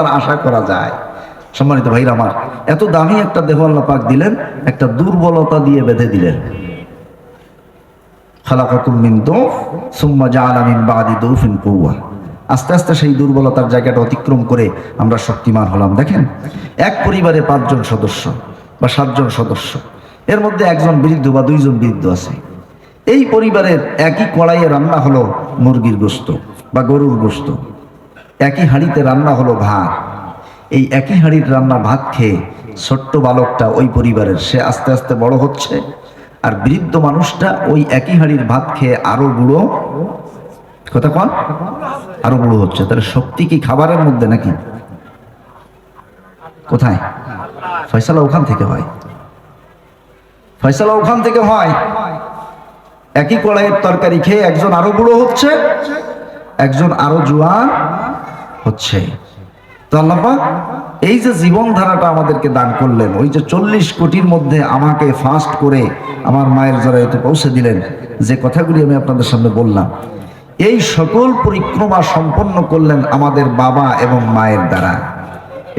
আর আশা করা যায়। সম্মানিত ভাইরা আমার, এত দামি একটা দেহ আল্লাহ পাক দিলেন, একটা দুর্বলতা দিয়ে বেঁধে দিলেন। আস্তে আস্তে সেই দুর্বলতার জায়গাটা অতিক্রম করে আমরা শক্তিমান হলাম। দেখেন, এক পরিবারে পাঁচজন সদস্য বা সাতজন সদস্য, এর মধ্যে একজন বৃদ্ধ বা দুইজন বৃদ্ধ আছে। এই পরিবারের একই কড়াইয়ে রান্না হলো মুরগির গোস্ত বা গরুর গোস্ত। একই হাঁড়িতে রান্না হলো ভাত। এই একই হাঁড়ির রান্না ভাত খেয়ে ছোট্ট বালকটা ওই পরিবারের সে আস্তে আস্তে বড় হচ্ছে আর বৃদ্ধ মানুষটা ওই একই হাঁড়ির ভাত খেয়ে আরও বুড়ো। কথা কন? আরও বুড়ো হচ্ছে। তাহলে শক্তি কি খাবারের মধ্যে নাকি? কোথায়? ফয়সালা ওখান থেকে হয়। ফয়সালা ওখান থেকে হয়। একই কড়াইয়ের তরকারি খেয়ে একজন আরও বুড়ো হচ্ছে, একজন আরও জোয়ান হচ্ছে। তো এই যে জীবনধারাটা আমাদেরকে দান করলেন, ওই যে চল্লিশ কোটির মধ্যে আমাকে ফাস্ট করে আমার মায়ের জড়াইতে পৌঁছে দিলেন, যে কথাগুলি আমি আপনাদের সামনে বললাম, এই সকল পরিক্রমা সম্পন্ন করলেন আমাদের বাবা এবং মায়ের দ্বারা।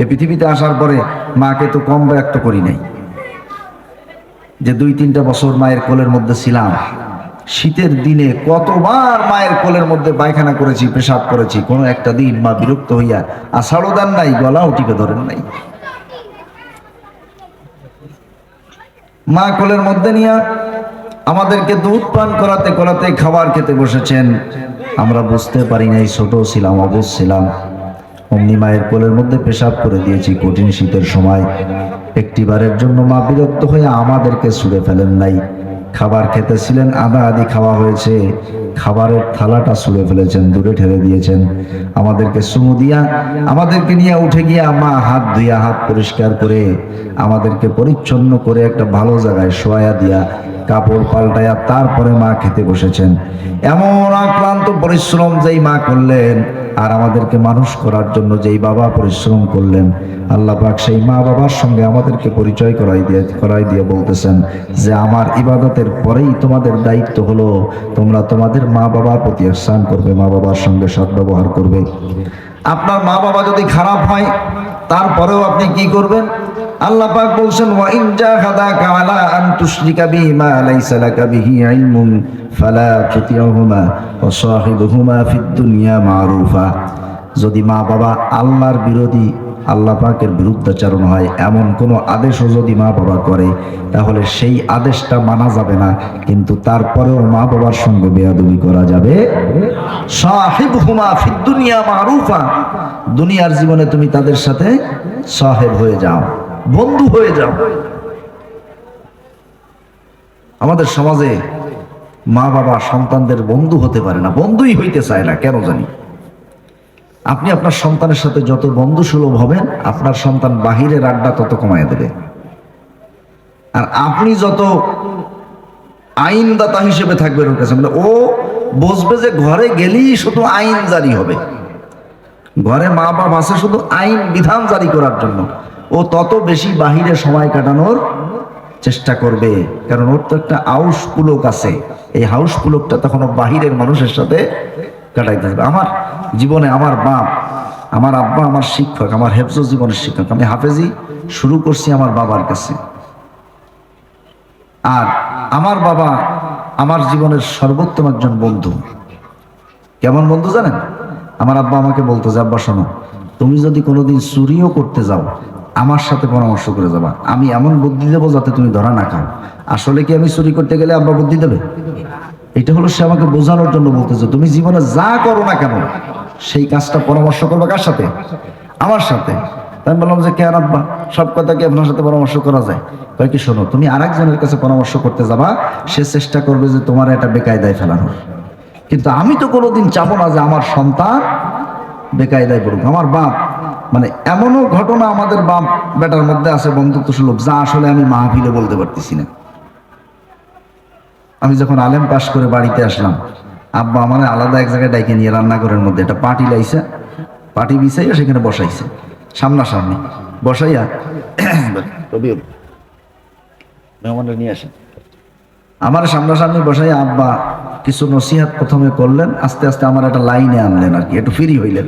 এ পৃথিবীতে আসার পরে মাকে তো কম ব্যক্ত করি নাই। যে দুই তিনটা বছর মায়ের কোলের মধ্যে ছিলাম শীতের দিনে কতবার মায়ের কোলের মধ্যে পায়খানা করেছি, পেশাব করেছি, কোনো একটা দিন মা বিরক্ত হইয়া আষাঢ়ও দেন নাই, গলাও টিপে ধরেন নাই। মা কোলের মধ্যে নিয়ে আমাদেরকে দুধ পান করাতে করাতে খাবার খেতে বসেছেন। আমরা বুঝতে পারি নাই, ছোট ছিলাম, অবুঝ ছিলাম। অমনি মায়ের কোলের মধ্যে পেশাব করে দিয়েছি কঠিন শীতের সময়। একটিবারের জন্য মা বিরক্ত হয়ে আমাদেরকে ছুড়ে ফেলেন নাই। খাবার খেতেছিলেন আদা আদি খাওয়া হয়েছে। খাবারের থালাটা ছুঁড়ে ফেলেছেন, দূরে ঠেলে দিয়েছেন। আমাদেরকে সুমু দিয়া, আমাদেরকে নিয়ে উঠে গিয়া মা হাত ধুইয়া হাত পরিষ্কার করে আমাদেরকে পরিচ্ছন্ন করে একটা ভালো জায়গায় শোয়া দিয়া কাপড় পাল্টায়া তারপরে মা খেতে বসেছেন। এমন আক্রান্ত পরিশ্রম যেই মা করলেন আর আমাদেরকে মানুষ করার জন্য যেই বাবা পরিশ্রম করলেন, আল্লাহ পাক সেই মা বাবার সঙ্গে আমাদেরকে পরিচয় করাই দিয়ে করাই দিয়ে বলতেছেন যে আমার ইবাদতের পরেই তোমাদের দায়িত্ব হলো, তোমরা তোমাদের মা বাবার প্রতি স্নান করবে, মা বাবার সঙ্গে সদ্ব্যবহার করবে। আপনার মা বাবা যদি খারাপ হয়, তারপরেও আপনি কি করবেন? আল্লাহ পাক বলছেন, ওয়া ইন জাহাদাকা আলা আন তুশরিকা বি মা লাইসা লাকা বিহি ইলমুন ফালা তুতিউহুমা ওয়া সাহিবুহুমা ফিদ দুনিয়া মারুফা। যদি মা বাবা আল্লাহর বিরোধী আল্লাহ পাকের বিরুদ্ধাচারণ হয়, এমন কোনো আদেশও যদি মা বাবা করে, তাহলে সেই আদেশটা মানা যাবে না, কিন্তু তারপরেও মা বাবার সঙ্গে বেয়াদবি করা যাবে। সাহেব হুমা ফিদ্দুনিয়া মারুফা। দুনিয়ার জীবনে তুমি তাদের সাথে সাহেব হয়ে যাও। বন্ধু হয়ে যাও। আমাদের সমাজে মা বাবা সন্তানদের বন্ধু হতে পারে না। বন্ধুই হইতে চায় না, কেন জানি? আপনি আপনার সন্তানের সাথে যত বন্ধু সুলভ হবেন, আপনার সন্তান বাহিরের আড্ডা তত কমায় দেবে। আর আপনি যত আইনদাতা হিসেবে থাকবেন ওর কাছে মানে ও বসবে যে ঘরে গেলেই শুধু আইন জারি হবে। ঘরে মা বাপ আছে শুধু আইন বিধান জারি করার জন্য। ও তত বেশি বাহিরে সময় কাটানোর চেষ্টা করবে। কারণ ওর তো একটা আউস পুলক আছে। এই হাউস পুলকটা তখন বাহিরের মানুষের সাথে কাটাইতে হবে। আমার জীবনে আমার বাপ, আমার আব্বা আমার শিক্ষক, আমার হেফজ জীবনের শিক্ষক। আমি হাফেজি শুরু করছি আমার বাবার কাছে। আর আমার বাবা আমার জীবনের সর্বোত্তম একজন বন্ধু। কেমন বন্ধু জানেন? আমার আব্বা আমাকে বলতো যে, আব্বা, শোনো, তুমি যদি কোনোদিন চুরিও করতে যাও আমার সাথে পরামর্শ করে যাবা। আমি এমন বুদ্ধি দেবো যাতে তুমি ধরা না খাও। আসলে কি আমি চুরি করতে গেলে আব্বা বুদ্ধি দেবে? এটা হলো সে আমাকে বোঝানোর জন্য বলতেছে, তুমি জীবনে যা করো না কেন, সেই কাজটা পরামর্শ করবে কার সাথে? আমার সাথে। তাই আমি বললাম যে, কেন আব্বা? সব কথা কি আপনার সাথে পরামর্শ করা যায়? কয় কি, শোনো, তুমি আরেকজনের কাছে পরামর্শ করতে যাবা, সে চেষ্টা করবে যে তোমার এটা বেকায়দায় ফেলানোর কিন্তু আমি তো কোনোদিন চাবো না যে আমার সন্তান বেকায়দায় পড়ুক। আমার বাপ মানে এমনও ঘটনা আমাদের বাপ বেটার মধ্যে আছে বন্ধুত্ব সুলভ যা আসলে আমি মাহফিলে বলতে পারতেছি না। আমি যখন আলেম পাশ করে বাড়িতে আসলাম আব্বা আমার আলাদা এক জায়গায় ডাইকে নিয়ে রান্নাঘরের মধ্যে একটা পাটি লাইছে পাটি বিছাইয়া সেখানে বসাইছে সামনাসামনি। বসাইয়া রবিউল মেহমানরা নিয়ে আসেন। আমার সামনাসামনি বসাই আব্বা কিছু নসিহাত প্রথমে করলেন আস্তে আস্তে আমার একটা লাইনে আনলেন আর কি একটু ফ্রি হইলেন।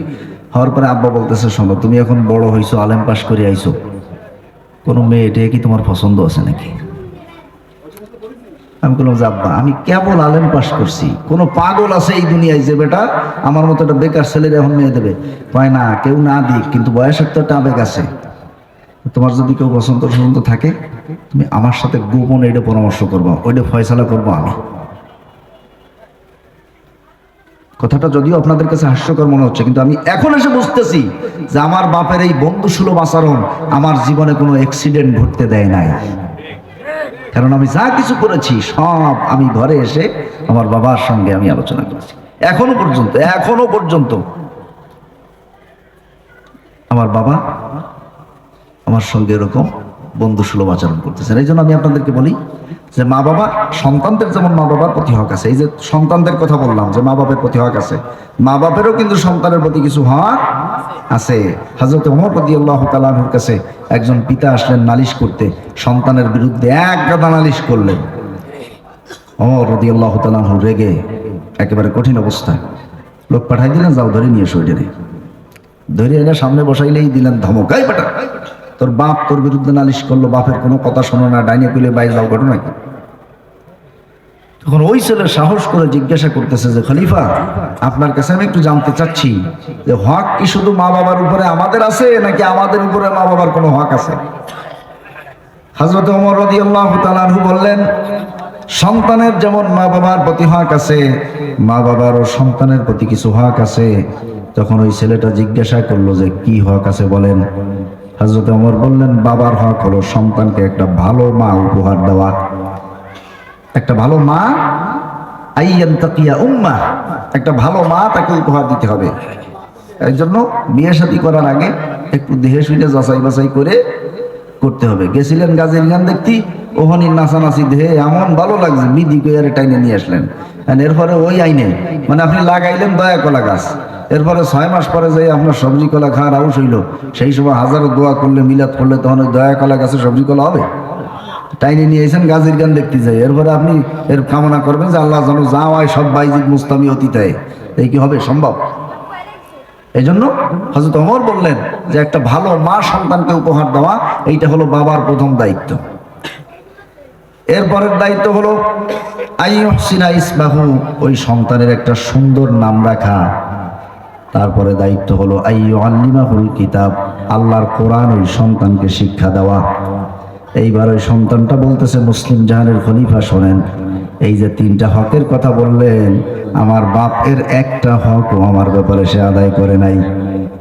হওয়ার পরে আব্বা বলতেছে, শোনো, তুমি এখন বড় হইছো, আলেম পাশ করে আইছো। কোনো মেয়ে এটা কি তোমার পছন্দ আছে নাকি? আমি বললাম, যে আব্বা, আমি কেবল আলেম পাশ করছি। কোনো পাগল আছে এই দুনিয়ায় যে বেটা আমার মতো একটা বেকার ছেলের এখন মেয়ে দেবে? কয়, না, কেউ না দিক, কিন্তু বয়সের তো একটা আবেগ আছে। তোমার যদি কেউ পছন্দ পছন্দ থাকে, তুমি আমার সাথে গোপন এটা পরামর্শ করব, ওইটা ফয়সালা করব আমি। কথাটা যদিও আপনাদের কাছে হাস্যকর মনে হচ্ছে, কিন্তু আমি এখন এসে বুঝতেছি যে আমার বাপের এই বন্ধু সুলভ আচরণ আমার জীবনে কোনো অ্যাক্সিডেন্ট ঘটতে দেয় নাই। কারণ আমি যা কিছু করেছি, সব আমি ঘরে এসে আমার বাবার সঙ্গে আমি আলোচনা করেছি। এখনও পর্যন্ত এখনও পর্যন্ত। আমার বাবা আমার সঙ্গে এরকম বন্ধু সুলভ আচরণ করতেছেন। এই জন্য আমি আপনাদেরকে বলি যে মা বাবা সন্তানদের যেমন মা বাবার প্রতি হক আছে, এই যে সন্তানদের কথা বললাম যে মা বাবার প্রতি হক আছে, মা বাপেরও কিন্তু সন্তানের প্রতি কিছু হক আছে। হাজরত ওমর প্রতি আল্লাহ তালাহুর কাছে একজন পিতা আসলেন নালিশ করতে, সন্তানের বিরুদ্ধে এক গাদা নালিশ করলেন। ওমর রদি আল্লাহ তালাহু রেগে, একেবারে কঠিন অবস্থা লোক পাঠাই দিলেন, যাও ধরে নিয়ে এসো ধরে এনে সামনে বসাইলেই দিলেন ধমক, এই বেটা তোর বাপ তোর বিরুদ্ধে নালিশ করল, বাপের কোনো কথা শোনো না, ডাইনে কুলে বাইরে যাও, ঘটনা কি? তখন ওই ছেলে সাহস করে জিজ্ঞাসা করতেছে যে, খলিফা, আপনার কাছে আমি একটু জানতে চাচ্ছি যে, হক কি শুধু মা বাবার উপরে আমাদের আছে, নাকি আমাদের উপরে মা বাবার কোনো হক আছে? হজরত ওমর রদি আল্লাহ তালাহু বললেন, সন্তানের যেমন মা বাবার প্রতি হক আছে, মা বাবার বাবারও সন্তানের প্রতি কিছু হক আছে। তখন ওই ছেলেটা জিজ্ঞাসা করল যে, কি হক আছে বলেন? হজরত ওমর বললেন, বাবার হক হলো সন্তানকে একটা ভালো মা উপহার দেওয়া। একটা ভালো মা, আইয়ান তাকিয়া উম্মা একটা ভালো মা তাকে উপহার দিতে হবে। এই জন্য বিয়ে শাদী করার আগে একটু দেহে শুনে যাচাই বাছাই করে করতে হবে। গেছিলেন গাজের গান দেখতি ওহনি নাচানাচি দেহে এমন ভালো লাগছে বিধি কইয়ারে টাইনে নিয়ে আসলেন। এরপরে ওই আইনে মানে আপনি লাগাইলেন দয়া কলা গাছ। এরপরে ছয় মাস পরে যাই আপনার সবজি কলা খাওয়ার আউস হইল। সেই সময় হাজারো দোয়া করলে, মিলাদ করলে তখন ওই দয়া কলা গাছে সবজি কলা হবে। টাইনে নিয়ে এসেন গাজীর গান দেখতে যাই। এরপরে আপনি এর কামনা করবেন যে আল্লাহ যেন যা হয় সব বাইজিদ মুস্তামি অতীতায় এই কি হবে? সম্ভব? এই জন্য হজরত অমর বললেন যে একটা ভালো মা সন্তানকে উপহার দেওয়া, এইটা হলো বাবার প্রথম দায়িত্ব। এরপরের দায়িত্ব হলো আইসিনা ইসমাহু, ওই সন্তানের একটা সুন্দর নাম রাখা। তারপরে দায়িত্ব হলো আইয়ু আল্লিমাহুল কিতাব, আল্লাহর কোরআন ওই সন্তানকে শিক্ষা দেওয়া। এইবার ওই সন্তানটা বলতেছে, মুসলিম জাহানের খলিফা শোনেন, এই যে তিনটা হকের কথা বললেন, আমার বাপের একটা হকও আমার ব্যাপারে সে আদায় করে নাই।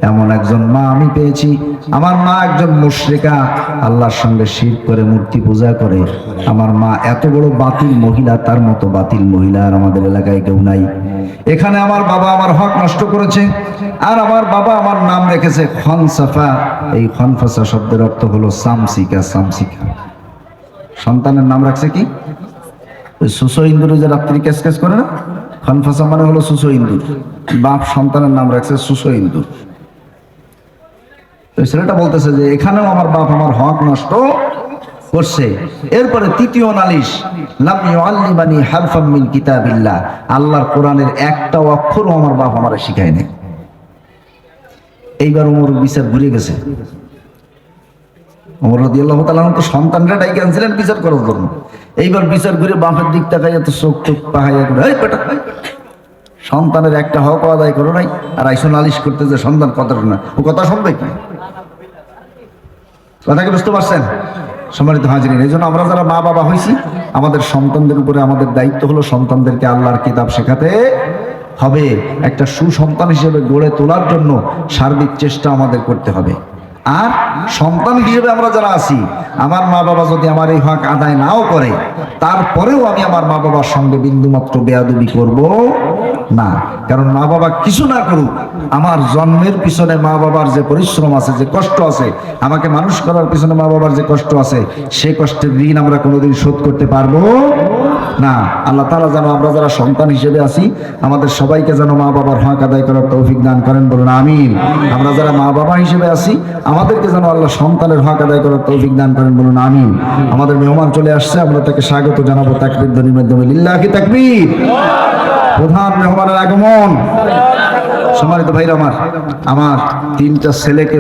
এমন একজন মা আমি পেয়েছি। আমার মা একজন মুশরিকা। আল্লাহর সঙ্গে শির করে মূর্তি পূজা করে। আমার মা এত বড় বাতিল মহিলা, তার মতো বাতিল মহিলা আর আমাদের এলাকায় কেউ নাই। এখানে আমার বাবা আমার হক নষ্ট করেছে। আর আমার বাবা আমার নাম রেখেছে খনসাফা। এই খনফাসা শব্দের অর্থ হলো সামসিকা সামসিকা। সন্তানের নাম রাখছে কি? ওই সুসো ইন্দুরে যে রাত্রি ক্যাস ক্যাস করে না? খনফাসা মানে হলো সুসো ইন্দুর। বাপ সন্তানের নাম রাখছে সুসো ইন্দুর। তো ছেলেটা বলতেছে যে, এখানেও আমার বাপ আমার হক নষ্ট করছে। এরপরে তৃতীয় নালিশ, লাম ইউআল্লিমানি হারফাম মিন কিতাবিল্লাহ। আল্লাহর কোরআনের একটা অক্ষরও আমার বাপ আমার শিখায় নাই। এইবার ওমর বিচার ঘুরে গেছে। ওমর আল্লাহ তাআলা তো সন্তানরা ডাইকে আনছিলেন বিচার করার জন্য। এইবার বিচার ঘুরে বাপের দিক তাকাইয়া তো চোখ চোখ পাহাইয়া এই সন্তানের একটা হক আদায় করো নাই। আর আইসো নালিশ করতে যে সন্তান কথাটা না, ও কথা শুনবে কি? কথা কি বুঝতে পারছেন? সম্মানিত হাজিরিন, এই জন্য আমরা যারা মা বাবা হয়েছি, আমাদের সন্তানদের উপরে আমাদের দায়িত্ব হলো সন্তানদেরকে আল্লাহর কিতাব শেখাতে হবে। একটা সুসন্তান হিসেবে গড়ে তোলার জন্য সার্বিক চেষ্টা আমাদের করতে হবে। আর সন্তান হিসেবে আমরা যারা আছি, আমার মা বাবা যদি আমার এই হক আদায় নাও করে, তারপরেও আমি আমার মা বাবার সঙ্গে বিন্দুমাত্র বেয়াদবি করব না। কারণ মা বাবা কিছু না করুক, আমার জন্মের পিছনে মা বাবার যে পরিশ্রম আছে, যে কষ্ট আছে, আমাকে মানুষ করার পিছনে মা বাবার যে কষ্ট আছে, সে কষ্টের ঋণ আমরা কোনোদিন শোধ করতে পারব? না। আল্লাহ তালা যেন আমরা যারা সন্তান হিসেবে আছি, আমাদের সবাইকে যেন মা বাবার হক আদায় করার তৌফিক দান করেন, বলুন আমিন। আমরা যারা মা বাবা হিসেবে আছি, আমাদেরকে যেন আল্লাহ সন্তানের হক আদায় করার তৌফিক দান করেন, বলুন আমিন। আমাদের মেহমান চলে আসছে, আমরা তাকে স্বাগত জানাব, তাকবির ধ্বনির মাধ্যমে। লিল্লাহি তাকবীর। প্রধান মেহমানের আগমন। সম্মানিত ভাইরা আমার আমার তিনটা ছেলেকে